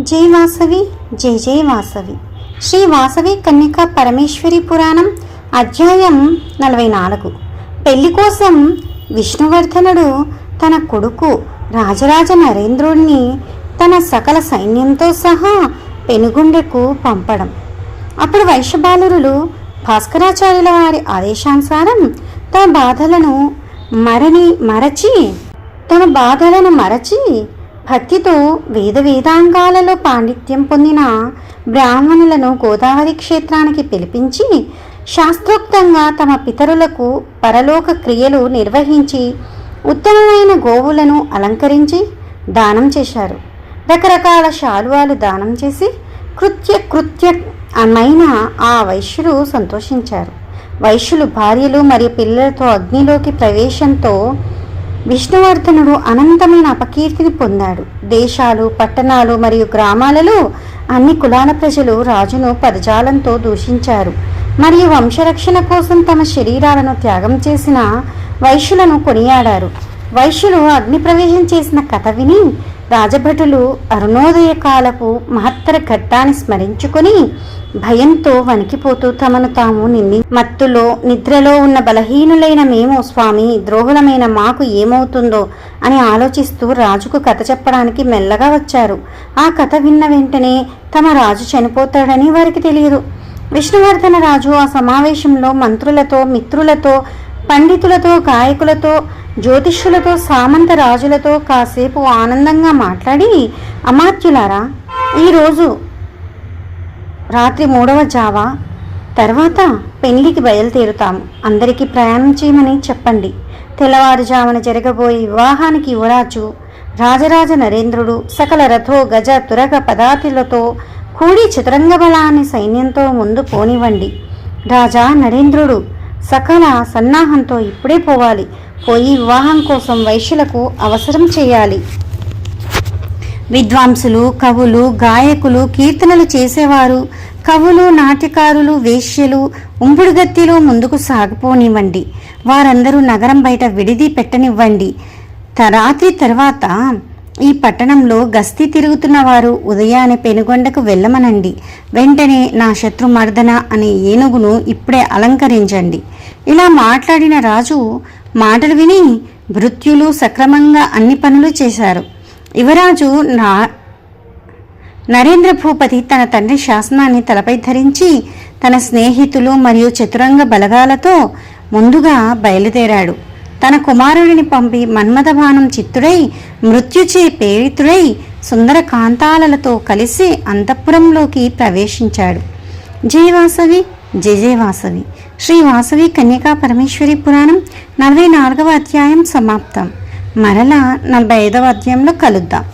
జై వాసవి జై జై వాసవి. శ్రీ వాసవి కన్యక పరమేశ్వరి పురాణం అధ్యాయం నలభై నాలుగు పెళ్ళి కోసం విష్ణువర్ధనుడు తన కొడుకు రాజరాజ నరేంద్రుడిని తన సకల సైన్యంతో సహా పెనుగుండెకు పంపడం. అప్పుడు వైశ్యబాలురులు భాస్కరాచార్యుల వారి ఆదేశానుసారం తమ బాధలను మరని మరచి తమ బాధలను మరచి భక్తితో వేద వేదాంగాలలో పాండిత్యం పొందిన బ్రాహ్మణులను గోదావరి క్షేత్రానికి పిలిపించి శాస్త్రోక్తంగా తమ పితరులకు పరలోక క్రియలు నిర్వహించి ఉత్తమమైన గోవులను అలంకరించి దానం చేశారు. రకరకాల శాలువాలు దానం చేసి కృత్య కృత్య అమైన ఆ వైశ్యులు సంతోషించారు. వైశ్యులు భార్యలు మరియు పిల్లలతో అగ్నిలోకి ప్రవేశంతో విష్ణువర్ధనుడు అనంతమైన అపకీర్తిని పొందాడు. దేశాలు పట్టణాలు మరియు గ్రామాలలో అన్ని కులాల ప్రజలు రాజును పదజాలంతో దూషించారు. మరియు వంశరక్షణ కోసం తమ శరీరాలను త్యాగం చేసిన వైశ్యులను కొనియాడారు. వైశ్యులు అగ్నిప్రవేశం చేసిన కథ విని రాజభటులు అరుణోదయ కాలపు మహత్తర ఘట్టాన్ని స్మరించుకొని భయంతో వణికిపోతూ తమను తాము నింది మత్తులో నిద్రలో ఉన్న బలహీనులైన మేము స్వామి ద్రోహులమైన మాకు ఏమవుతుందో అని ఆలోచిస్తూ రాజుకు కథ చెప్పడానికి మెల్లగా వచ్చారు. ఆ కథ విన్న వెంటనే తమ రాజు చనిపోతాడని వారికి తెలియదు. విష్ణువర్ధన రాజు ఆ సమావేశంలో మంత్రులతో మిత్రులతో పండితులతో గాయకులతో జ్యోతిష్యులతో సామంత రాజులతో కాసేపు ఆనందంగా మాట్లాడి అమాత్యులారా ఈరోజు రాత్రి మూడవ జావా తర్వాత పెళ్ళికి బయలుదేరుతాము. అందరికీ ప్రయాణం చేయమని చెప్పండి. తెల్లవారుజామున జరగబోయే వివాహానికి యువరాజు రాజరాజ నరేంద్రుడు సకల రథో గజ తురగ పదాతిలతో కూడి చతురంగ బలాన్ని సైన్యంతో ముందు పోనివ్వండి. రాజా నరేంద్రుడు సకల సన్నాహంతో ఇప్పుడే పోవాలి. పోయి వివాహం కోసం వైశ్యులకు అవసరం చేయాలి. విద్వాంసులు కవులు గాయకులు కీర్తనలు చేసేవారు. కవులు నాట్యకారులు వేశ్యలు ఉంపుడుగత్తిలో ముందుకు సాగిపోనివ్వండి. వారందరూ నగరం బయట విడిది పెట్టనివ్వండి. రాత్రి తర్వాత ఈ పట్టణంలో గస్తీ తిరుగుతున్న వారు ఉదయాన్నే పెనుగొండకు వెళ్ళమనండి. వెంటనే నా శత్రుమర్దన అనే ఏనుగును ఇప్పుడే అలంకరించండి. ఇలా మాట్లాడిన రాజు మాటలు విని భృత్యులు సక్రమంగా అన్ని పనులు చేశారు. యువరాజు నా నరేంద్ర భూపతి తన తండ్రి శాసనాన్ని తలపై ధరించి తన స్నేహితులు మరియు చతురంగ బలగాలతో ముందుగా బయలుదేరాడు. తన కుమారుడిని పంపి మన్మథభానం చిత్తుడై మృత్యుచే పేరితుడై సుందర కాంతాలతో కలిసి అంతఃపురంలోకి ప్రవేశించాడు. జయ వాసవి జయ జయ వాసవి. శ్రీ వాసవి కన్యకా పరమేశ్వరి పురాణం నలభై నాలుగవ అధ్యాయం సమాప్తం. మరలా నలభై ఐదవ అధ్యాయంలో కలుద్దాం.